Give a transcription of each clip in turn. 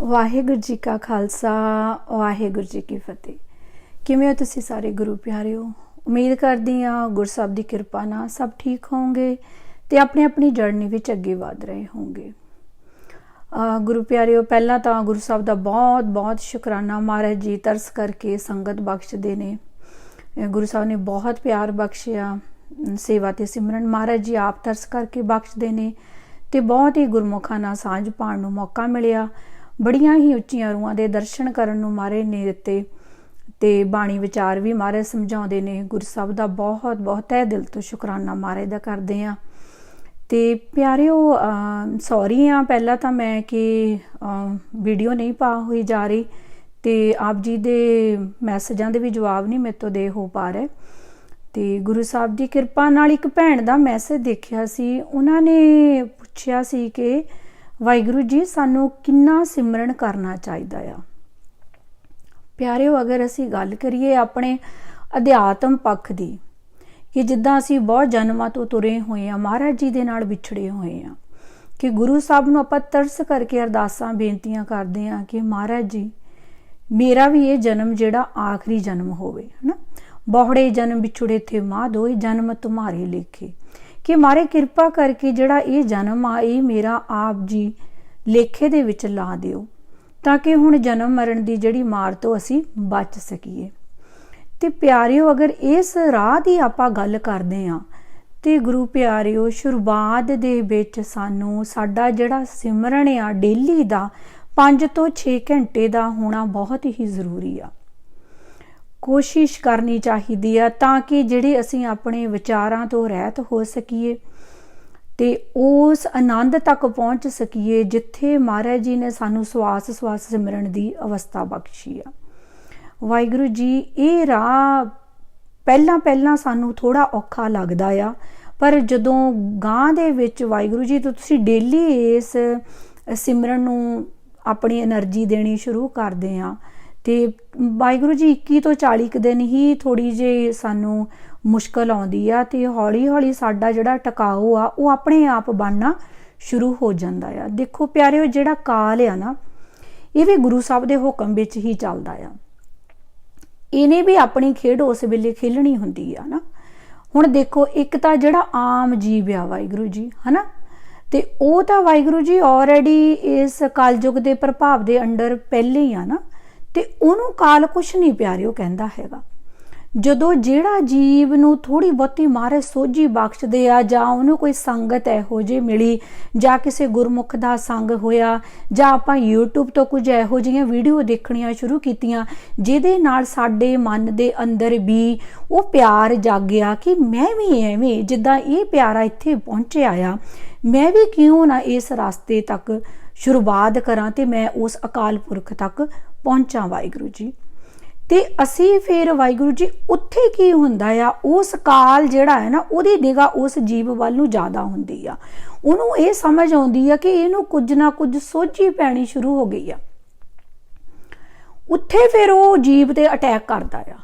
ਵਾਹਿਗੁਰੂ ਜੀ ਕਾ ਖਾਲਸਾ, ਵਾਹਿਗੁਰੂ ਜੀ ਕੀ ਫਤਿਹ। ਕਿਵੇਂ ਹੋ ਤੁਸੀਂ ਸਾਰੇ ਗੁਰੂ ਪਿਆਰਿਓ? ਉਮੀਦ ਕਰਦੀ ਹਾਂ ਗੁਰਸਬ ਦੀ ਕਿਰਪਾ ਨਾਲ ਸਭ ਠੀਕ ਹੋਵੋਗੇ ਤੇ ਆਪਣੀ ਆਪਣੀ ਜਰਨੀ ਵਿੱਚ ਅੱਗੇ ਵਧ ਰਹੇ ਹੋਵੋਗੇ। ਅਹ ਗੁਰੂ ਪਿਆਰਿਓ, ਪਹਿਲਾਂ ਤਾਂ ਗੁਰੂ ਸਾਹਿਬ ਦਾ ਬਹੁਤ ਬਹੁਤ ਸ਼ੁਕਰਾਨਾ ਮਹਾਰਾਜ ਜੀ ਤਰਸ ਕਰਕੇ ਸੰਗਤ ਬਖਸ਼ਦੇ ਨੇ। ਗੁਰੂ ਸਾਹਿਬ ਨੇ ਬਹੁਤ ਪਿਆਰ ਬਖਸ਼ਿਆ। ਸੇਵਾ ਤੇ ਸਿਮਰਨ ਮਹਾਰਾਜ ਜੀ ਆਪ ਤਰਸ ਕਰਕੇ ਬਖਸ਼ਦੇ ਨੇ ਤੇ ਬਹੁਤ ਹੀ ਗੁਰਮੁਖਾਂ ਨਾਲ ਸਾਂਝ ਪਾਉਣ ਨੂੰ ਮੌਕਾ ਮਿਲਿਆ। ਬੜੀਆਂ ਹੀ ਉੱਚੀਆਂ ਰੂਹਾਂ ਦੇ ਦਰਸ਼ਨ ਕਰਨ ਨੂੰ ਮਾਰੇ ਨੇ ਦਿੱਤੇ ਤੇ ਬਾਣੀ ਵਿਚਾਰ ਵੀ ਮਾਰੇ ਸਮਝਾਉਂਦੇ ਨੇ, ਗੁਰੂ ਸਾਹਿਬ ਦਾ ਬਹੁਤ ਬਹੁਤ ਤਹਿ ਦਿਲ ਤੋਂ ਸ਼ੁਕਰਾਨਾ ਮਾਰੇ ਦਾ ਕਰਦੇ ਆ ਤੇ ਪਿਆਰਿਓ ਸੌਰੀ ਆ ਪਹਿਲਾਂ ਤਾਂ ਮੈਂ ਕਿ ਵੀਡੀਓ ਨਹੀਂ ਪਾ ਹੋਈ ਜਾ ਰਹੀ ਤੇ ਆਪ ਜੀ ਦੇ ਮੈਸੇਜਾਂ ਦੇ ਵੀ ਜਵਾਬ ਨਹੀਂ ਮੇਰੇ ਤੋਂ ਦੇ ਹੋ ਪਾ ਰਹੇ। ਤੇ ਗੁਰੂ ਸਾਹਿਬ ਦੀ ਕਿਰਪਾ ਨਾਲ ਇੱਕ ਭੈਣ ਦਾ ਮੈਸੇਜ ਦੇਖਿਆ ਸੀ, ਉਹਨਾਂ ਨੇ ਪੁੱਛਿਆ ਸੀ ਕਿ ਵਾਹਿਗੁਰੂ ਜੀ, ਸਾਨੂੰ ਕਿੰਨਾ ਸਿਮਰਨ ਕਰਨਾ ਚਾਹੀਦਾ ਆ। ਪਿਆਰਿਓ, ਅਗਰ ਅਸੀਂ ਗੱਲ ਕਰੀਏ ਆਪਣੇ ਅਧਿਆਤਮ ਪੱਖ ਦੀ, ਕਿ ਜਿੱਦਾਂ ਅਸੀਂ ਬਹੁਤ ਜਨਮਾਂ ਤੋਂ ਤੁਰੇ ਹੋਏ ਆ, ਮਹਾਰਾਜ ਜੀ ਦੇ ਨਾਲ ਵਿਛੜੇ ਹੋਏ ਆ, ਕਿ ਗੁਰੂ ਸਾਹਿਬ ਨੂੰ ਆਪਾਂ ਤਰਸ ਕਰਕੇ ਅਰਦਾਸਾਂ, ਬੇਨਤੀਆਂ ਕਰਦੇ ਆ ਕਿ ਮਹਾਰਾਜ ਜੀ, ਮੇਰਾ ਵੀ ਇਹ ਜਨਮ ਜਿਹੜਾ ਆਖਰੀ ਜਨਮ ਹੋਵੇ, ਹਨਾ? ਬਹੁੜੇ ਜਨਮ ਵਿਛੜੇ ਥੇ ਮਾਂ ਦੋਏ, ਜਨਮ ਤੁਮਾਰੇ ਲਿਖੇ। ਕਿ ਮਾਰੇ ਕਿਰਪਾ ਕਰਕੇ ਜਿਹੜਾ ਇਹ ਜਨਮ ਆ, ਇਹ ਮੇਰਾ ਆਪ ਜੀ ਲੇਖੇ ਦੇ ਵਿੱਚ ਲਾ ਦਿਓ, ਤਾਂ ਕਿ ਹੁਣ ਜਨਮ ਮਰਨ ਦੀ ਜਿਹੜੀ ਮਾਰ ਤੋਂ ਅਸੀਂ ਬਚ ਸਕੀਏ। ਤੇ ਪਿਆਰਿਓ, ਅਗਰ ਇਸ ਰਾਹ ਦੀ ਆਪਾਂ ਗੱਲ ਕਰਦੇ ਆ ਤੇ ਗੁਰੂ ਪਿਆਰਿਓ, ਸ਼ੁਰੂਆਤ ਦੇ ਵਿੱਚ ਸਾਨੂੰ ਸਾਡਾ ਜਿਹੜਾ ਸਿਮਰਨ ਆ, ਡੇਲੀ ਦਾ 5 ਤੋਂ 6 ਘੰਟੇ ਦਾ ਹੋਣਾ ਬਹੁਤ ਹੀ ਜ਼ਰੂਰੀ ਆ। ਕੋਸ਼ਿਸ਼ ਕਰਨੀ ਚਾਹੀਦੀ ਆ ਤਾਂ ਕਿ ਜਿਹੜੇ ਅਸੀਂ ਆਪਣੇ ਵਿਚਾਰਾਂ ਤੋਂ ਰਹਿਤ ਹੋ ਸਕੀਏ ਤੇ ਉਸ ਆਨੰਦ ਤੱਕ ਪਹੁੰਚ ਸਕੀਏ ਜਿੱਥੇ ਮਹਾਰਾਜ ਜੀ ਨੇ ਸਾਨੂੰ ਸਵਾਸ ਸਵਾਸ ਸਿਮਰਨ ਦੀ ਅਵਸਥਾ ਬਖਸ਼ੀ ਆ। ਵਾਹਿਗੁਰੂ ਜੀ, ਇਹ ਰਾਹ ਪਹਿਲਾਂ ਪਹਿਲਾਂ ਸਾਨੂੰ ਥੋੜਾ ਔਖਾ ਲੱਗਦਾ ਆ, ਪਰ ਜਦੋਂ ਗਾਂ ਦੇ ਵਿੱਚ ਵਾਹਿਗੁਰੂ ਜੀ ਤੋਂ ਤੁਸੀਂ ਡੇਲੀ ਇਸ ਸਿਮਰਨ ਨੂੰ ਆਪਣੀ એનર્ਜੀ ਦੇਣੀ ਸ਼ੁਰੂ ਕਰਦੇ ਆ ਤੇ ਵਾਹਿਗੁਰੂ ਜੀ 21 ਤੋਂ 40 ਕੁ ਦਿਨ ਹੀ ਥੋੜੀ ਜੇ ਸਾਨੂੰ ਮੁਸ਼ਕਲ ਆਉਂਦੀ ਆ ਤੇ ਹੌਲੀ ਹੌਲੀ ਸਾਡਾ ਜਿਹੜਾ ਟਿਕਾਊ ਆ, ਉਹ ਆਪਣੇ ਆਪ ਬਣਨਾ ਸ਼ੁਰੂ ਹੋ ਜਾਂਦਾ ਆ। ਦੇਖੋ ਪਿਆਰਿਓ, ਜਿਹੜਾ ਕਾਲ ਆ ਨਾ, ਇਹ ਵੀ ਗੁਰੂ ਸਾਹਿਬ ਦੇ ਹੁਕਮ ਵਿੱਚ ਹੀ ਚੱਲਦਾ ਆ। ਇਹਨੇ ਵੀ ਆਪਣੀ ਖੇਡ ਉਸ ਵੇਲੇ ਖੇਲਣੀ ਹੁੰਦੀ ਆ ਨਾ। ਹੁਣ ਦੇਖੋ, ਇੱਕ ਤਾਂ ਜਿਹੜਾ ਆਮ ਜੀਵ ਆ ਵਾਹਿਗੁਰੂ ਜੀ, ਹਨਾ? ਤੇ ਉਹ ਤਾਂ ਵਾਹਿਗੁਰੂ ਜੀ ਆਲਰੇਡੀ ਇਸ ਕਲਯੁਗ ਦੇ ਪ੍ਰਭਾਵ ਦੇ ਅੰਡਰ ਪਹਿਲੇ ਹੀ ਆ ਨਾ। ਤੇ ਉਹਨੂੰ ਕਾਲ ਕੁਛ ਨਹੀਂ ਪਿਆਰਿਓ ਕਹਿੰਦਾ ਹੈਗਾ। ਜਦੋਂ ਜਿਹੜਾ ਜੀਵ ਨੂੰ ਥੋੜੀ ਬਹੁਤੀ ਮਾਰੇ ਸੋਝੀ ਬਖਸ਼ਦੇ ਆ ਜਾਂ ਉਹਨੂੰ ਕੋਈ ਸੰਗਤ ਇਹੋ ਜਿਹੀ ਮਿਲੀ, ਜਾਂ ਕਿਸੇ ਗੁਰਮੁਖ ਦਾ ਸੰਗ ਹੋਇਆ, ਜਾਂ ਆਪਾਂ YouTube ਤੋਂ ਕੁਝ ਇਹੋ ਜਿਹੀਆਂ ਵੀਡੀਓ ਦੇਖਣੀਆਂ ਸ਼ੁਰੂ ਕੀਤੀਆਂ, ਜਿਹਦੇ ਨਾਲ ਸਾਡੇ ਮਨ ਦੇ ਅੰਦਰ ਵੀ ਉਹ ਪਿਆਰ ਜਾਗਿਆ ਕਿ ਮੈਂ ਵੀ ਐਵੇਂ, ਜਿੱਦਾਂ ਇਹ ਪਿਆਰਾ ਇੱਥੇ ਪਹੁੰਚਿਆ ਆ, ਮੈਂ ਵੀ ਕਿਉਂ ਨਾ ਇਸ ਰਸਤੇ ਤੱਕ ਸ਼ੁਰੂਆਤ ਕਰਾਂ ਤੇ ਮੈਂ ਉਸ ਅਕਾਲ ਪੁਰਖ ਤੱਕ ਪਹੁੰਚਾਂ ਵਾਹਿਗੁਰੂ ਜੀ। ਤੇ ਅਸੀਂ ਫਿਰ ਵਾਹਿਗੁਰੂ ਜੀ, ਉੱਥੇ ਕੀ ਹੁੰਦਾ ਆ? ਉਸ ਕਾਲ ਜਿਹੜਾ ਹੈ ਨਾ, ਉਹਦੀ ਨਿਗਾ ਉਸ ਜੀਵ ਵੱਲ ਨੂੰ ਜ਼ਿਆਦਾ ਹੁੰਦੀ ਆ। ਉਹਨੂੰ ਇਹ ਸਮਝ ਆਉਂਦੀ ਆ ਕਿ ਇਹਨੂੰ ਕੁਝ ਨਾ ਕੁਝ ਸੋਝੀ ਪੈਣੀ ਸ਼ੁਰੂ ਹੋ ਗਈ ਆ। ਉੱਥੇ ਫਿਰ ਉਹ ਜੀਵ ਤੇ ਅਟੈਕ ਕਰਦਾ ਆ।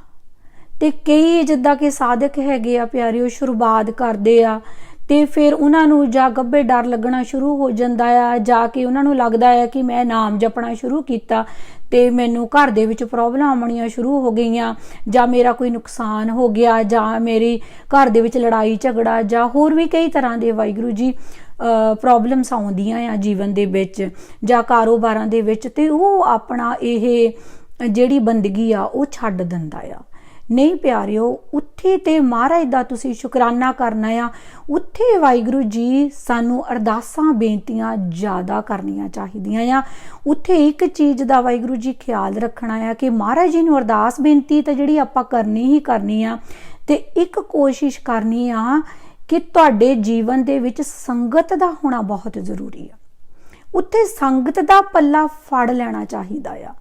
ਤੇ ਕਈ ਜਿੱਦਾਂ ਕਿ ਸਾਧਕ ਹੈਗੇ ਆ ਪਿਆਰਿਓ, ਸ਼ੁਰੂਆਤ ਕਰਦੇ ਆ। ਤੇ ਫਿਰ ਉਹਨਾਂ ਨੂੰ ਜਾਂ ਗੱਬੇ ਡਰ ਲੱਗਣਾ ਸ਼ੁਰੂ ਹੋ ਜਾਂਦਾ ਆ, ਜਾ ਕੇ ਉਹਨਾਂ ਨੂੰ ਲੱਗਦਾ ਆ ਕਿ ਮੈਂ ਨਾਮ ਜਪਣਾ ਸ਼ੁਰੂ ਕੀਤਾ। ਤੇ ਮੈਨੂੰ ਘਰ ਦੇ ਵਿੱਚ ਪ੍ਰੋਬਲਮ ਆਉਣੀਆਂ ਸ਼ੁਰੂ ਹੋ ਗਈਆਂ। ਜਾਂ ਮੇਰਾ ਕੋਈ ਨੁਕਸਾਨ ਹੋ ਗਿਆ, ਜਾਂ ਮੇਰੀ ਘਰ ਦੇ ਵਿੱਚ ਲੜਾਈ ਝਗੜਾ, ਜਾਂ ਹੋਰ ਵੀ ਕਈ ਤਰ੍ਹਾਂ ਦੇ ਵਾਹਿਗੁਰੂ ਜੀ ਪ੍ਰੋਬਲਮਸ ਆਉਂਦੀਆਂ ਆ ਜੀਵਨ ਦੇ ਵਿੱਚ, ਜਾਂ ਕਾਰੋਬਾਰਾਂ ਦੇ ਵਿੱਚ, ਤੇ ਉਹ ਆਪਣਾ ਇਹ ਜਿਹੜੀ ਬੰਦਗੀ ਆ, ਉਹ ਛੱਡ ਦਿੰਦਾ ਆ। ਨਹੀਂ ਪਿਆਰਿਓ, ਉੱਥੇ ਤੇ ਮਹਾਰਾਜ ਦਾ ਤੁਸੀਂ ਸ਼ੁਕਰਾਨਾ ਕਰਨਾ ਆ। ਉੱਥੇ ਵਾਹਿਗੁਰੂ ਜੀ ਸਾਨੂੰ ਅਰਦਾਸਾਂ, ਬੇਨਤੀਆਂ ਜ਼ਿਆਦਾ ਕਰਨੀਆਂ ਚਾਹੀਦੀਆਂ ਆ। ਉੱਥੇ ਇੱਕ ਚੀਜ਼ ਦਾ ਵਾਹਿਗੁਰੂ ਜੀ ਖਿਆਲ ਰੱਖਣਾ ਆ ਕਿ ਮਹਾਰਾਜ ਜੀ ਨੂੰ ਅਰਦਾਸ, ਬੇਨਤੀ ਤਾਂ ਜਿਹੜੀ ਆਪਾਂ ਕਰਨੀ ਹੀ ਕਰਨੀ ਆ। ਤੇ ਇੱਕ ਕੋਸ਼ਿਸ਼ ਕਰਨੀ ਆ ਕਿ ਤੁਹਾਡੇ ਜੀਵਨ ਦੇ ਵਿੱਚ ਸੰਗਤ ਦਾ ਹੋਣਾ ਬਹੁਤ ਜ਼ਰੂਰੀ ਆ। ਉੱਥੇ ਸੰਗਤ ਦਾ ਪੱਲਾ ਫੜ ਲੈਣਾ ਚਾਹੀਦਾ ਆ।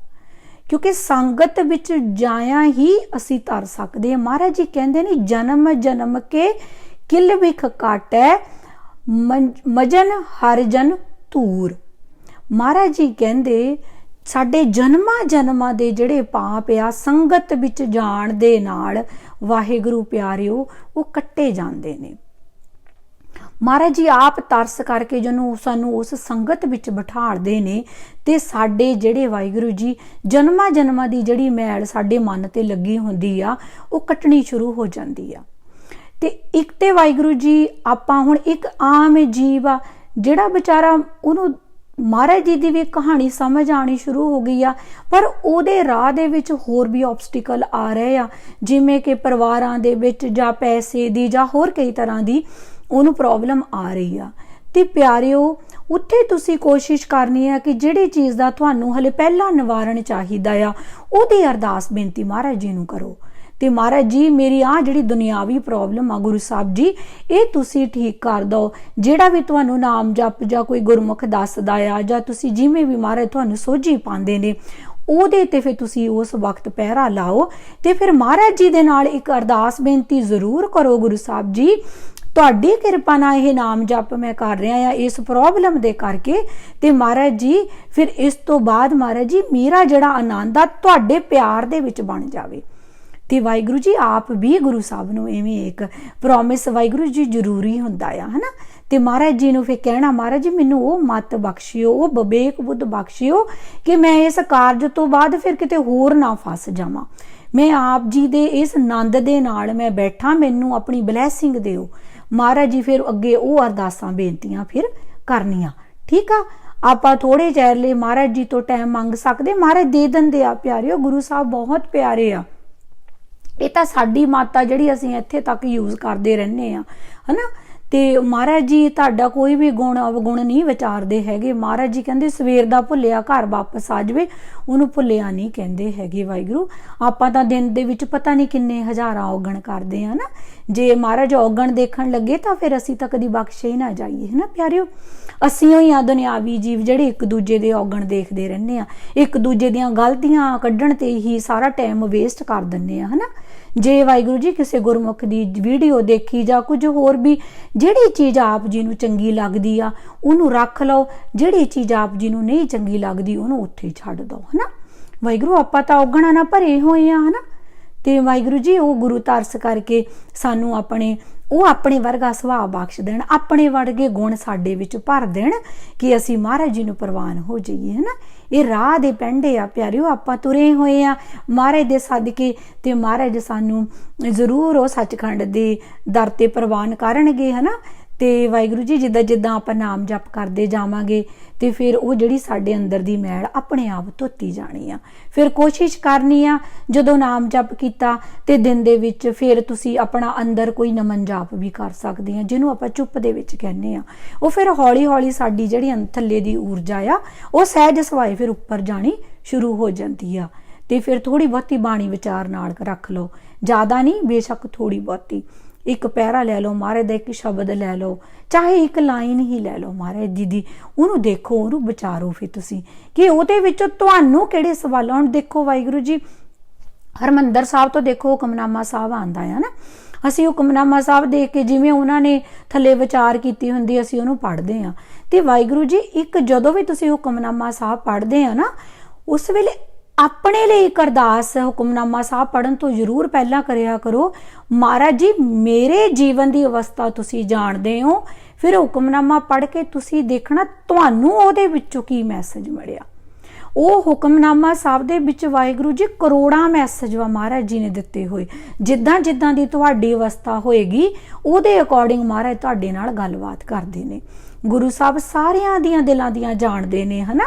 ਕਿਉਂਕਿ ਸੰਗਤ ਵਿੱਚ ਜਾਇਆ ਹੀ ਅਸੀਂ ਤਰ ਸਕਦੇ ਹਾਂ। ਮਹਾਰਾਜ ਜੀ ਕਹਿੰਦੇ ਨੇ, ਜਨਮ ਜਨਮ ਕੇ ਕਿਲ ਵਿਖ ਕਾਟੈ ਮਜਨ ਹਰ ਜਨ ਧੂਰ। ਮਹਾਰਾਜ ਜੀ ਕਹਿੰਦੇ, ਸਾਡੇ ਜਨਮਾਂ ਜਨਮਾਂ ਦੇ ਜਿਹੜੇ ਪਾਪ ਆ, ਸੰਗਤ ਵਿੱਚ ਜਾਣ ਦੇ ਨਾਲ ਵਾਹਿਗੁਰੂ ਪਿਆਰਿਓ, ਉਹ ਕੱਟੇ ਜਾਂਦੇ ਨੇ। ਮਹਾਰਾਜ ਜੀ, ਆਪ ਤਰਸ ਕਰਕੇ ਜਿਹਨੂੰ ਸਾਨੂੰ ਉਸ ਸੰਗਤ ਵਿੱਚ ਬਿਠਾੜਦੇ ਨੇ ਤੇ ਸਾਡੇ ਜਿਹੜੇ ਵਾਹਿਗੁਰੂ ਜੀ, ਜਨਮਾਂ ਜਨਮਾਂ ਦੀ ਜਿਹੜੀ ਮੈਲ ਸਾਡੇ ਮਨ ਤੇ ਲੱਗੀ ਹੁੰਦੀ ਆ, ਉਹ ਕੱਟਣੀ ਸ਼ੁਰੂ ਹੋ ਜਾਂਦੀ ਆ। ਤੇ ਇੱਕ ਤੇ ਵਾਹਿਗੁਰੂ ਜੀ, ਆਪਾਂ ਹੁਣ ਇੱਕ ਆਮ ਜੀਵ ਆ, ਜਿਹੜਾ ਵਿਚਾਰਾ ਉਹਨੂੰ ਮਹਾਰਾਜ ਜੀ ਦੀ ਵੀ ਕਹਾਣੀ ਸਮਝ ਆਣੀ ਸ਼ੁਰੂ ਹੋ ਗਈ ਆ, ਪਰ ਉਹਦੇ ਰਾਹ ਦੇ ਵਿੱਚ ਹੋਰ ਵੀ ਆਬਸਟੀਕਲ ਆ ਰਹੇ ਆ, ਜਿਵੇਂ ਕਿ ਪਰਿਵਾਰਾਂ ਦੇ ਵਿੱਚ ਜਾਂ ਪੈਸੇ ਦੀ ਜਾਂ ਹੋਰ ਕਈ ਤਰ੍ਹਾਂ ਦੀ ਉਹਨੂੰ ਪ੍ਰੋਬਲਮ ਆ ਰਹੀ ਆ। ਤੇ ਪਿਆਰਿਓ, ਉੱਥੇ ਤੁਸੀਂ ਕੋਸ਼ਿਸ਼ ਕਰਨੀ ਹੈ ਕਿ ਜਿਹੜੀ ਚੀਜ਼ ਦਾ ਤੁਹਾਨੂੰ ਹਲੇ ਪਹਿਲਾਂ ਨਿਵਾਰਣ ਚਾਹੀਦਾ ਆ, ਉਹਦੀ ਅਰਦਾਸ ਬੇਨਤੀ ਮਹਾਰਾਜ ਜੀ ਨੂੰ ਕਰੋ। ਤੇ ਮਹਾਰਾਜ ਜੀ, ਮੇਰੀ ਆ ਜਿਹੜੀ ਦੁਨਿਆਵੀ ਪ੍ਰੋਬਲਮ ਆ ਗੁਰੂ ਸਾਹਿਬ ਜੀ, ਇਹ ਤੁਸੀਂ ਠੀਕ ਕਰ ਦਿਓ ਜਿਹੜਾ ਵੀ ਤੁਹਾਨੂੰ ਨਾਮ ਜਪ ਜਾਂ ਕੋਈ ਗੁਰਮੁਖ ਦੱਸਦਾ ਆ ਜਾਂ ਤੁਸੀਂ ਜਿਵੇਂ ਵੀ ਮਹਾਰਾਜ ਤੁਹਾਨੂੰ ਸੋਝੀ ਪਾਉਂਦੇ ਨੇ, ਉਹਦੇ ਤੇ ਫਿਰ ਤੁਸੀਂ ਉਸ ਵਕਤ ਪਹਿਰਾ ਲਾਓ। ਤੇ ਫਿਰ ਮਹਾਰਾਜ ਜੀ ਦੇ ਨਾਲ ਇੱਕ ਅਰਦਾਸ ਬੇਨਤੀ ਜ਼ਰੂਰ ਕਰੋ ਗੁਰੂ ਸਾਹਿਬ ਜੀ ਤੁਹਾਡੀ ਕਿਰਪਾ ਨਾਲ ਇਹ ਨਾਮ ਜਪ ਮੈਂ ਕਰ ਰਿਹਾ ਆ ਇਸ ਪ੍ਰੋਬਲਮ ਦੇ ਕਰਕੇ। ਤੇ ਮਹਾਰਾਜ ਜੀ, ਫਿਰ ਇਸ ਤੋਂ ਬਾਅਦ ਮਹਾਰਾਜ ਜੀ, ਮੇਰਾ ਜਿਹੜਾ ਆਨੰਦ ਆ, ਤੁਹਾਡੇ ਪਿਆਰ ਦੇ ਵਿੱਚ ਬਣ ਜਾਵੇ। ਤੇ ਵਾਹਿਗੁਰੂ ਜੀ, ਆਪ ਵੀ ਗੁਰੂ ਸਾਹਿਬ ਨੂੰ ਐਵੇਂ ਇੱਕ ਪ੍ਰੋਮਿਸ ਵਾਹਿਗੁਰੂ ਜੀ ਜ਼ਰੂਰੀ ਹੁੰਦਾ ਆ, ਹਨਾ? ਤੇ ਮਹਾਰਾਜ ਜੀ ਨੂੰ ਫੇ ਕਹਿਣਾ, ਮਹਾਰਾਜ ਜੀ, ਮੈਨੂੰ ਉਹ ਮਤ ਬਖਸ਼ਿਓ, ਉਹ ਬਵੇਕ ਬੁੱਧ ਬਖਸ਼ਿਓ ਕਿ ਮੈਂ ਇਸ ਕਾਰਜ ਤੋਂ ਬਾਅਦ ਫਿਰ ਕਿਤੇ ਹੋਰ ਨਾ ਫਸ ਜਾਵਾਂ। ਮੈਂ ਆਪ ਜੀ ਦੇ ਇਸ ਆਨੰਦ ਦੇ ਨਾਲ ਮੈਂ ਬੈਠਾ, ਮੈਨੂੰ ਆਪਣੀ ਬਲੇਸਿੰਗ ਦਿਓ। ਮਹਾਰਾਜ ਜੀ ਫਿਰ ਅੱਗੇ ਉਹ ਅਰਦਾਸਾਂ, ਬੇਨਤੀਆਂ ਫਿਰ ਕਰਨੀਆਂ। ਠੀਕ ਆ? ਆਪਾਂ ਥੋੜੇ ਚਿਰ ਲਈ ਮਹਾਰਾਜ ਜੀ ਤੋਂ ਟਾਈਮ ਮੰਗ ਸਕਦੇ? ਮਹਾਰਾਜ, ਦੇ ਦਿੰਦੇ ਆ, ਪਿਆਰਿਓ, ਗੁਰੂ ਸਾਹਿਬ ਬਹੁਤ ਪਿਆਰੇ ਆ। ਇਹ ਤਾਂ ਸਾਡੀ ਮਾਤਾ ਜਿਹੜੀ ਅਸੀਂ ਇੱਥੇ ਤੱਕ ਯੂਜ਼ ਕਰਦੇ ਰਹਿੰਨੇ ਆ, ਹਨਾ? ਤੇ ਮਹਾਰਾਜ ਜੀ, ਤੁਹਾਡਾ ਕੋਈ ਵੀ ਗੁਣ, ਅਵਗੁਣ ਨਹੀਂ ਵਿਚਾਰਦੇ ਹੈਗੇ। ਮਹਾਰਾਜ ਜੀ ਕਹਿੰਦੇ, ਸਵੇਰ ਦਾ ਭੁੱਲਿਆ ਘਰ ਵਾਪਸ ਆ ਜਾਵੇ। ਉਹਨੂੰ ਭੁੱਲਿਆ ਨਹੀਂ ਕਹਿੰਦੇ ਹੈਗੇ ਵਾਹਿਗੁਰੂ। ਆਪਾਂ ਤਾਂ ਦਿਨ ਦੇ ਵਿੱਚ ਪਤਾ ਨਹੀਂ ਕਿੰਨੇ ਹਜ਼ਾਰਾਂ ਔਗਣ ਕਰਦੇ ਆ ਨਾ। ਜੇ ਮਹਾਰਾਜ ਔਗਣ ਦੇਖਣ ਲੱਗੇ ਤਾਂ ਫਿਰ ਅਸੀਂ ਤਾਂ ਕਦੀ ਬਖਸ਼ੇ ਹੀ ਨਾ ਜਾਈਏ ਹਨਾ ਪਿਆਰਿਓ? ਅਸੀਂ ਹੀ ਆ ਦੁਨਿਆਵੀ ਜੀਵ ਜਿਹੜੇ ਇੱਕ ਦੂਜੇ ਦੇ ਔਗਣ ਦੇਖਦੇ ਰਹਿੰਦੇ ਆ ਇੱਕ ਦੂਜੇ ਦੀਆਂ ਗਲਤੀਆਂ ਕੱਢਣ ਤੇ ਹੀ ਸਾਰਾ ਟਾਈਮ ਵੇਸਟ ਕਰ ਦਿੰਦੇ ਆ ਹਨਾ ਜੇ ਵਾਹਿਗੁਰੂ ਜੀ ਕਿਸੇ ਗੁਰਮੁਖ ਦੀ ਵੀਡੀਓ ਦੇਖੀ ਜਾਂ ਕੁਝ ਹੋਰ ਵੀ, ਜਿਹੜੀ ਚੀਜ਼ ਆਪ ਜੀ ਨੂੰ ਚੰਗੀ ਲੱਗਦੀ ਆ, ਉਹਨੂੰ ਰੱਖ ਲਓ। ਜਿਹੜੀ ਚੀਜ਼ ਆਪ ਜੀ ਨੂੰ ਨਹੀਂ ਚੰਗੀ ਲੱਗਦੀ, ਉਹਨੂੰ ਉੱਥੇ ਛੱਡ ਦਿਓ ਹਨਾ? ਵਾਹਿਗੁਰੂ, ਆਪਾਂ ਤਾਂ ਔਗਣਾ ਨਾ ਭਰੇ ਹੋਏ ਆ, ਹਨਾ? ਤੇ ਵਾਹਿਗੁਰੂ ਜੀ, ਉਹ ਗੁਰੂ ਤਰਸ ਕਰਕੇ ਸਾਨੂੰ ਆਪਣੇ, ਉਹ ਆਪਣੇ ਵਰਗਾ ਸੁਭਾਅ ਬਖਸ਼ ਦੇਣ, ਆਪਣੇ ਵਰਗੇ ਗੁਣ ਸਾਡੇ ਵਿੱਚ ਭਰ ਦੇਣ ਕਿ ਅਸੀਂ ਮਹਾਰਾਜ ਜੀ ਨੂੰ ਪ੍ਰਵਾਨ ਹੋ ਜਾਈਏ, ਹਨਾ? ਇਹ ਰਾਹ ਦੇ ਪੈਂਡੇ ਆ ਪਿਆਰਿਓ, ਆਪਾਂ ਤੁਰੇ ਹੋਏ ਆ। ਮਹਾਰਾਜ ਦੇ ਸਦਕੇ ਤੇ ਮਹਾਰਾਜ ਸਾਨੂੰ ਜ਼ਰੂਰ ਉਹ ਸੱਚਖੰਡ ਦੇ ਦਰ ਤੇ ਪ੍ਰਵਾਨ ਕਰਨਗੇ, ਹਨਾ? ਤੇ ਵਾਹਿਗੁਰੂ ਜੀ, ਜਿੱਦਾਂ ਜਿੱਦਾਂ ਆਪਾਂ ਨਾਮ ਜਪ ਕਰਦੇ ਜਾਵਾਂਗੇ, ਤੇ ਫਿਰ ਉਹ ਜਿਹੜੀ ਸਾਡੇ ਅੰਦਰ ਦੀ ਮੈਲ ਆਪਣੇ ਆਪ ਧੋਤੀ ਜਾਣੀ ਆ। ਫਿਰ ਕੋਸ਼ਿਸ਼ ਕਰਨੀ ਆ, ਜਦੋਂ ਨਾਮ ਜਪ ਕੀਤਾ ਤੇ ਦਿਨ ਦੇ ਵਿੱਚ ਫਿਰ ਤੁਸੀਂ ਆਪਣਾ ਅੰਦਰ ਕੋਈ ਨਮਨ ਜਾਪ ਵੀ ਕਰ ਸਕਦੇ ਆ, ਜਿਹਨੂੰ ਆਪਾਂ ਚੁੱਪ ਦੇ ਵਿੱਚ ਕਹਿੰਦੇ ਆ। ਉਹ ਫਿਰ ਹੌਲੀ ਹੌਲੀ ਸਾਡੀ ਜਿਹੜੀ ਥੱਲੇ ਦੀ ਊਰਜਾ ਆ, ਉਹ ਸਹਿਜ ਸਵਾਏ ਫਿਰ ਉੱਪਰ ਜਾਣੀ ਸ਼ੁਰੂ ਹੋ ਜਾਂਦੀ ਆ। ਤੇ ਫਿਰ ਥੋੜੀ ਬਹੁਤੀ ਬਾਣੀ ਵਿਚਾਰ ਨਾਲ ਰੱਖ ਲਓ। ਜ਼ਿਆਦਾ ਨਹੀਂ, ਬੇਸ਼ੱਕ ਥੋੜੀ ਬਹੁਤੀ। ਇੱਕ ਪੈਰਾ ਲੈ ਲਓ ਮਹਾਰਾਜ ਦਾ ਇੱਕ ਸ਼ਬਦ ਲੈ ਲਓ, ਚਾਹੇ ਇੱਕ ਲਾਈਨ ਹੀ ਲੈ ਲਓ ਮਹਾਰਾਜ ਜੀ ਦੀ ਉਹਨੂੰ ਦੇਖੋ, ਉਹਨੂੰ ਵਿਚਾਰੋ ਫਿਰ ਤੁਸੀਂ ਕਿ ਉਹਦੇ ਵਿੱਚੋਂ ਤੁਹਾਨੂੰ ਕਿਹੜੇ ਸਵਾਲ ਹੁਣ ਦੇਖੋ ਵਾਹਿਗੁਰੂ ਜੀ, ਹਰਮੰਦਰ ਸਾਹਿਬ ਤੋਂ ਦੇਖੋ ਹੁਕਮਨਾਮਾ ਸਾਹਿਬ ਆਂਦਾ ਹੈ ਨਾ। ਅਸੀਂ ਹੁਕਮਨਾਮਾ ਸਾਹਿਬ ਦੇਖ ਕੇ ਜਿਵੇਂ ਉਹਨਾਂ ਨੇ ਥੱਲੇ ਵਿਚਾਰ ਕੀਤੀ ਹੁੰਦੀ, ਅਸੀਂ ਉਹਨੂੰ ਪੜ੍ਹਦੇ ਆ ਤੇ ਵਾਹਿਗੁਰੂ ਜੀ, ਇੱਕ ਜਦੋਂ ਵੀ ਤੁਸੀਂ ਹੁਕਮਨਾਮਾ ਸਾਹਿਬ ਪੜ੍ਹਦੇ ਆ ਨਾ, ਉਸ ਵੇਲੇ ਆਪਣੇ ਲਈ ਇੱਕ ਅਰਦਾਸ ਹੁਕਮਨਾਮਾ ਸਾਹਿਬ ਪੜਨ ਤੋਂ ਜ਼ਰੂਰ ਪਹਿਲਾਂ ਕਰਿਆ ਕਰੋ। ਮਹਾਰਾਜ ਜੀ, ਮੇਰੇ ਜੀਵਨ ਦੀ ਅਵਸਥਾ ਤੁਸੀਂ ਜਾਣਦੇ ਹੋ। ਫਿਰ ਹੁਕਮਨਾਮਾ ਪੜ੍ਹ ਕੇ ਤੁਸੀਂ ਦੇਖਣਾ ਤੁਹਾਨੂੰ ਉਹਦੇ ਵਿੱਚੋਂ ਕੀ ਮੈਸੇਜ ਮਿਲਿਆ। ਉਹ ਹੁਕਮਨਾਮਾ ਸਾਹਿਬ ਦੇ ਵਿੱਚ ਵਾਹਿਗੁਰੂ ਜੀ ਕਰੋੜਾਂ ਮੈਸੇਜ ਵਾ ਮਹਾਰਾਜ ਜੀ ਨੇ ਦਿੱਤੇ ਹੋਏ। ਜਿੱਦਾਂ ਜਿੱਦਾਂ ਦੀ ਤੁਹਾਡੀ ਅਵਸਥਾ ਹੋਏਗੀ, ਉਹਦੇ ਅਕੋਰਡਿੰਗ ਮਹਾਰਾਜ ਤੁਹਾਡੇ ਨਾਲ ਗੱਲਬਾਤ ਕਰਦੇ ਨੇ। ਗੁਰੂ ਸਾਹਿਬ ਸਾਰਿਆਂ ਦੀਆਂ ਦਿਲਾਂ ਦੀਆਂ ਜਾਣਦੇ ਨੇ, ਹਨਾ?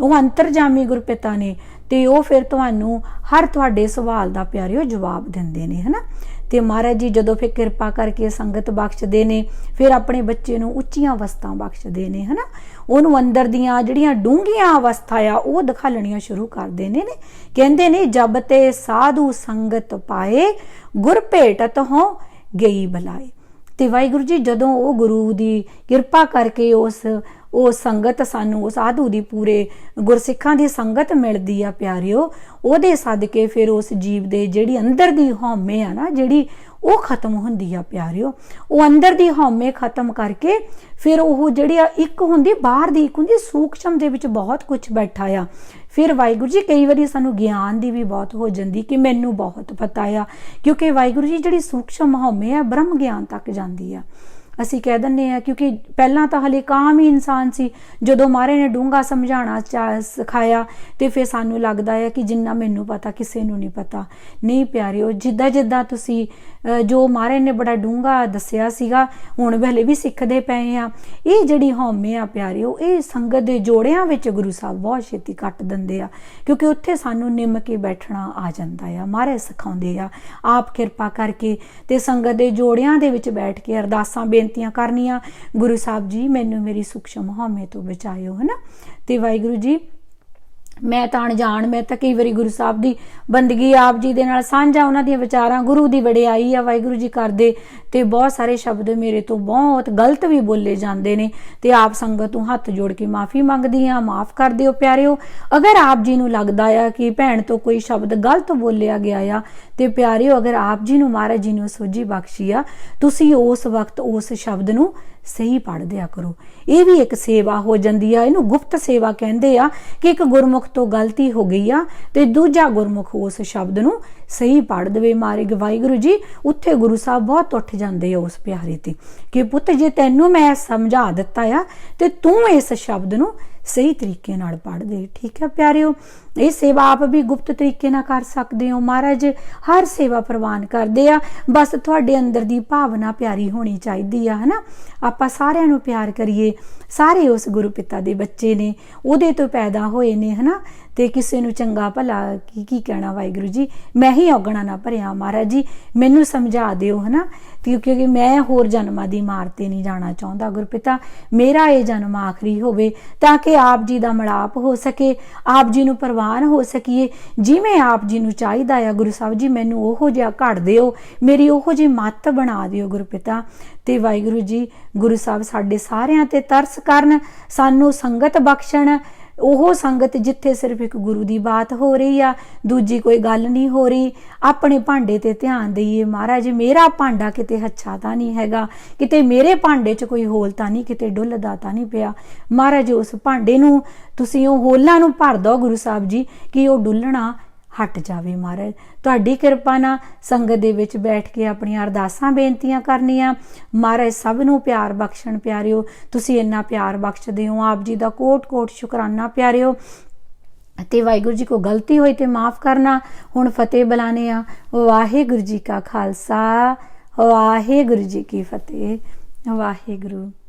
ਉਹ ਅੰਤਰਜਾਮੀ ਗੁਰਪਿਤਾ ਨੇ। ਤੇ ਉਹ ਫਿਰ ਤੁਹਾਨੂੰ ਹਰ ਤੁਹਾਡੇ ਸਵਾਲ ਦਾ ਪਿਆਰਿਓ ਜਵਾਬ ਦਿੰਦੇ ਨੇ, ਹਨਾ? ਤੇ ਮਹਾਰਾਜ ਜੀ ਜਦੋਂ ਫਿਰ ਕਿਰਪਾ ਕਰਕੇ ਸੰਗਤ ਬਖਸ਼ਦੇ ਨੇ, ਫਿਰ ਆਪਣੇ ਬੱਚੇ ਨੂੰ ਉੱਚੀਆਂ ਅਵਸਥਾ ਬਖਸ਼ਦੇ ਨੇ, ਹਨਾ? ਉਹਨੂੰ ਅੰਦਰ ਦੀਆਂ ਜਿਹੜੀਆਂ ਡੂੰਘੀਆਂ ਅਵਸਥਾ ਆ, ਉਹ ਦਿਖਾਲਣੀਆਂ ਸ਼ੁਰੂ ਕਰਦੇ ਨੇ ਨੇ। ਕਹਿੰਦੇ ਨੇ, ਜਬ ਤੇ ਸਾਧੂ ਸੰਗਤ ਪਾਏ, ਗੁਰ ਭੇਟਤ ਹੋ ਗਈ ਬਲਾਈ ਤੇ ਵਾਹਿਗੁਰੂ ਜੀ ਜਦੋਂ ਉਹ ਗੁਰੂ ਦੀ ਕਿਰਪਾ ਕਰਕੇ ਉਸ ਉਹ ਸੰਗਤ ਸਾਨੂੰ ਉਸ ਆਧੂ ਦੀ ਪੂਰੇ ਗੁਰਸਿੱਖਾਂ ਦੀ ਸੰਗਤ ਮਿਲਦੀ ਆ ਪਿਆਰਿਓ, ਉਹਦੇ ਸਦਕੇ ਫਿਰ ਉਸ ਜੀਵ ਦੇ ਜਿਹੜੀ ਅੰਦਰ ਦੀ ਹਉਮੈ ਆ ਨਾ, ਜਿਹੜੀ ਉਹ ਖਤਮ ਹੁੰਦੀ ਆ ਪਿਆਰਿਓ। ਉਹ ਅੰਦਰ ਦੀ ਹਉਮੈ ਖਤਮ ਕਰਕੇ ਫਿਰ ਉਹ ਜਿਹੜੀ ਆ ਇੱਕ ਹੁੰਦੀ, ਬਾਹਰ ਦੀ ਇੱਕ ਹੁੰਦੀ, ਸੂਖਸ਼ਮ ਦੇ ਵਿੱਚ ਬਹੁਤ ਕੁਝ ਬੈਠਾ ਆ। ਫਿਰ ਵਾਹਿਗੁਰੂ ਜੀ ਕਈ ਵਾਰੀ ਸਾਨੂੰ ਗਿਆਨ ਦੀ ਵੀ ਬਹੁਤ ਹੋ ਜਾਂਦੀ ਕਿ ਮੈਨੂੰ ਬਹੁਤ ਪਤਾ ਆ, ਕਿਉਂਕਿ ਵਾਹਿਗੁਰੂ ਜੀ ਜਿਹੜੀ ਸੂਖਸ਼ਮ ਹਉਮੈ ਆ, ਬ੍ਰਹਮ ਗਿਆਨ ਤੱਕ ਜਾਂਦੀ ਆ। ਅਸੀਂ ਕਹਿ ਦਿੰਨੇ ਆ ਕਿਉਂਕਿ ਪਹਿਲਾਂ ਤਾਂ ਹਲੇ ਕਾਮ ਹੀ ਇਨਸਾਨ ਸੀ। ਜਦੋਂ ਮਹਾਰਾਜ ਨੇ ਡੂੰਘਾ ਸਮਝਾਉਣਾ ਸਿਖਾਇਆ, ਤੇ ਫਿਰ ਸਾਨੂੰ ਲੱਗਦਾ ਹੈ ਕਿ ਜਿੰਨਾ ਮੈਨੂੰ ਪਤਾ, ਕਿਸੇ ਨੂੰ ਨਹੀਂ ਪਤਾ। ਨਹੀਂ ਪਿਆਰਿਓ, ਜਿੱਦਾਂ ਜਿੱਦਾਂ ਤੁਸੀਂ ਜੋ ਮਹਾਰਾਜ ਨੇ ਬੜਾ ਡੂੰਘਾ ਦੱਸਿਆ ਸੀਗਾ, ਹੁਣ ਵੇਲੇ ਵੀ ਸਿੱਖਦੇ ਪਏ ਆ ਇਹ ਜਿਹੜੀ ਹਉਮੈ ਆ ਪਿਆਰਿਓ, ਇਹ ਸੰਗਤ ਦੇ ਜੋੜਿਆਂ ਵਿੱਚ ਗੁਰੂ ਸਾਹਿਬ ਬਹੁਤ ਛੇਤੀ ਕੱਟ ਦਿੰਦੇ ਆ, ਕਿਉਂਕਿ ਉੱਥੇ ਸਾਨੂੰ ਨਿੰਮ ਕੇ ਬੈਠਣਾ ਆ ਜਾਂਦਾ ਆ ਮਹਾਰਾਜ ਸਿਖਾਉਂਦੇ ਆ। ਆਪ ਕਿਰਪਾ ਕਰਕੇ ਤੇ ਸੰਗਤ ਦੇ ਜੋੜਿਆਂ ਦੇ ਵਿੱਚ ਬੈਠ ਕੇ ਅਰਦਾਸਾਂ ਬੇਨ ਬੇਨਤੀਆਂ ਕਰਨੀਆਂ। ਗੁਰੂ ਸਾਹਿਬ ਜੀ, ਮੈਨੂੰ ਮੇਰੀ ਸੂਖਸ਼ਮ ਹਉਮੈ ਤੋਂ ਬਚਾਇਓ, ਹਨਾ? ਤੇ ਵਾਹਿਗੁਰੂ ਜੀ ਮੈਂ ਤਾਂ ਅਣਜਾਣ, ਮੈਂ ਤਾਂ ਕਈ ਵਾਰੀ ਗੁਰੂ ਸਾਹਿਬ ਦੀ ਬੰਦਗੀ ਆਪ ਜੀ ਦੇ ਨਾਲ ਸਾਂਝਾ ਉਹਨਾਂ ਦੀਆਂ ਵਿਚਾਰਾਂ ਗੁਰੂ ਦੀ ਵਡਿਆਈ ਆ, ਵਾਹਿਗੁਰੂ ਜੀ ਕਰਦੇ ਤੇ ਬਹੁਤ ਸਾਰੇ ਸ਼ਬਦ ਮੇਰੇ ਤੋਂ ਬਹੁਤ ਗਲਤ ਵੀ ਬੋਲੇ ਜਾਂਦੇ ਨੇ ਤੇ ਆਪ ਸੰਗਤ ਨੂੰ ਹੱਥ ਜੋੜ ਕੇ ਮਾਫੀ ਮੰਗਦੀ ਆ ਮਾਫ ਕਰ ਦਿਓ ਪਿਆਰਿਓ। ਅਗਰ ਆਪ ਜੀ ਨੂੰ ਲੱਗਦਾ ਆ ਕਿ ਭੈਣ ਤੋਂ ਕੋਈ ਸ਼ਬਦ ਗਲਤ ਬੋਲਿਆ ਗਿਆ ਆ ਤੇ ਪਿਆਰਿਓ, ਅਗਰ ਆਪ ਜੀ ਨੂੰ ਮਹਾਰਾਜ ਜੀ ਨੂੰ ਸੋਝੀ ਬਖਸ਼ੀ ਆ, ਤੁਸੀਂ ਉਸ ਵਕਤ ਉਸ ਸ਼ਬਦ ਨੂੰ ਸਹੀ ਪੜ੍ਹ ਦਿਆ ਕਰੋ। ਇਹ ਵੀ ਇੱਕ ਸੇਵਾ ਹੋ ਜਾਂਦੀ ਆ। ਇਹਨੂੰ ਗੁਪਤ ਸੇਵਾ ਕਹਿੰਦੇ ਆ ਕਿ ਇੱਕ ਗੁਰਮੁਖ ਤੋਂ ਗਲਤੀ ਹੋ ਗਈ ਆ ਤੇ ਦੂਜਾ ਗੁਰਮੁਖ ਉਸ ਸ਼ਬਦ ਨੂੰ ਸਹੀ ਪੜ੍ਹ ਦੇਵੇ ਮਾਰੇ ਵਾਹਿਗੁਰੂ ਜੀ, ਉੱਥੇ ਗੁਰੂ ਸਾਹਿਬ ਬਹੁਤ ਉੱਠ ਜਾਂਦੇ ਆ ਉਸ ਪਿਆਰੇ ਤੇ। ਕਿ ਪੁੱਤ ਜੇ ਤੈਨੂੰ ਮੈਂ ਸਮਝਾ ਦਿੱਤਾ ਆ, ਤੇ ਤੂੰ ਇਸ ਸ਼ਬਦ ਨੂੰ ਸਹੀ ਤਰੀਕੇ ਨਾਲ ਪੜ੍ਹ ਦੇ, ਠੀਕ ਹੈ ਪਿਆਰਿਓ? ਇਹ ਸੇਵਾ ਆਪ ਵੀ ਗੁਪਤ ਤਰੀਕੇ ਨਾਲ ਕਰ ਸਕਦੇ ਹੋ ਮਹਾਰਾਜ। ਹਰ ਸੇਵਾ ਪ੍ਰਵਾਨ ਕਰਦੇ ਆ। ਬਸ ਤੁਹਾਡੇ ਅੰਦਰ ਦੀ ਭਾਵਨਾ ਪਿਆਰੀ ਹੋਣੀ ਚਾਹੀਦੀ ਆ, ਹਨਾ? ਆਪਾਂ ਸਾਰਿਆਂ ਨੂੰ ਪਿਆਰ ਕਰੀਏ। ਸਾਰੇ ਉਸ ਗੁਰੂ ਪਿਤਾ ਦੇ ਬੱਚੇ ਨੇ, ਉਹਦੇ ਤੋਂ ਪੈਦਾ ਹੋਏ ਨੇ, ਹਨਾ? ਤੇ ਕਿਸੇ ਨੂੰ ਚੰਗਾ ਭਲਾ ਕੀ ਕੀ ਕਹਿਣਾ ਵਾਹਿਗੁਰੂ ਜੀ? ਮੈਂ ਹੀ ਔਗਣਾ ਨਾ ਭਰਿਆ ਮਹਾਰਾਜ ਜੀ। ਮੈਨੂੰ ਸਮਝਾ ਦਿਓ, ਹਨਾ? ਕਿਉਂਕਿ ਮੈਂ ਹੋਰ ਜਨਮਾਂ ਦੀ ਮਾਰ ਤੇ ਨਹੀਂ ਜਾਣਾ ਚਾਹੁੰਦਾ ਗੁਰਪਿਤਾ। ਮੇਰਾ ਇਹ ਜਨਮ ਆਖਰੀ ਹੋਵੇ ਤਾਂ ਕਿ ਆਪ ਜੀ ਦਾ ਮਲਾਪ ਹੋ ਸਕੇ, ਆਪ ਜੀ ਨੂੰ ਪ੍ਰਵਾਨ ਹੋ ਸਕੀਏ। ਜਿਵੇਂ ਆਪ ਜੀ ਨੂੰ ਚਾਹੀਦਾ ਆ, ਗੁਰੂ ਸਾਹਿਬ ਜੀ, ਮੈਨੂੰ ਉਹੋ ਜਿਹਾ ਘੜ ਦਿਓ, ਮੇਰੀ ਉਹੋ ਜਿਹੀ ਮੱਤ ਬਣਾ ਦਿਓ ਗੁਰਪਿਤਾ। ਤੇ ਵਾਹਿਗੁਰੂ ਜੀ, ਗੁਰੂ ਸਾਹਿਬ ਸਾਡੇ ਸਾਰਿਆਂ ਤੇ ਤਰਸ ਕਰਨ, ਸਾਨੂੰ ਸੰਗਤ ਬਖਸ਼ਣ ਉਹ ਸੰਗਤ ਜਿੱਥੇ ਸਿਰਫ ਇੱਕ ਗੁਰੂ ਦੀ ਬਾਤ ਹੋ ਰਹੀ ਆ, ਦੂਜੀ ਕੋਈ ਗੱਲ ਨਹੀਂ ਹੋ ਰਹੀ। ਆਪਣੇ ਭਾਂਡੇ ਤੇ ਧਿਆਨ ਦਈਏ ਮਹਾਰਾਜ, ਮੇਰਾ ਭਾਂਡਾ ਕਿਤੇ ਹੱਛਾ ਤਾਂ ਨਹੀਂ ਹੈਗਾ, ਕਿਤੇ ਮੇਰੇ ਭਾਂਡੇ 'ਚ ਕੋਈ ਹੋਲ ਤਾਂ ਨਹੀਂ, ਕਿਤੇ ਡੁੱਲਦਾ ਤਾਂ ਨਹੀਂ ਪਿਆ। ਮਹਾਰਾਜ, ਉਸ ਭਾਂਡੇ ਨੂੰ ਤੁਸੀਂ ਉਹ ਹੋਲਾਂ ਨੂੰ ਭਰ ਦਿਓ ਗੁਰੂ ਸਾਹਿਬ ਜੀ, ਕਿ ਉਹ ਡੁੱਲਣਾ ਹਟ ਜਾਵੇ ਮਹਾਰਾਜ ਤੁਹਾਡੀ ਕਿਰਪਾ ਨਾਲ ਸੰਗਤ ਦੇ ਵਿੱਚ ਬੈਠ ਕੇ ਆਪਣੀਆਂ ਅਰਦਾਸਾਂ ਬੇਨਤੀਆਂ ਕਰਨੀਆਂ। ਮਹਾਰਾਜ ਸਭ ਨੂੰ ਪਿਆਰ ਬਖਸ਼ਣ ਪਿਆਰਿਓ। ਤੁਸੀਂ ਇੰਨਾ ਪਿਆਰ ਬਖਸ਼ਦੇ ਹੋ। ਆਪ ਜੀ ਦਾ ਕੋਟ-ਕੋਟ ਸ਼ੁਕਰਾਨਾ ਪਿਆਰਿਓ। ਤੇ ਵਾਹਿਗੁਰੂ ਜੀ ਕੋ ਗਲਤੀ ਹੋਈ ਤੇ ਮਾਫ ਕਰਨਾ। ਹੁਣ ਫਤਿਹ ਬੁਲਾਣੇ ਆ ਵਾਹਿਗੁਰੂ ਜੀ ਕਾ ਖਾਲਸਾ। ਵਾਹਿਗੁਰੂ ਜੀ ਕੀ ਫਤਿਹ। ਵਾਹਿਗੁਰੂ।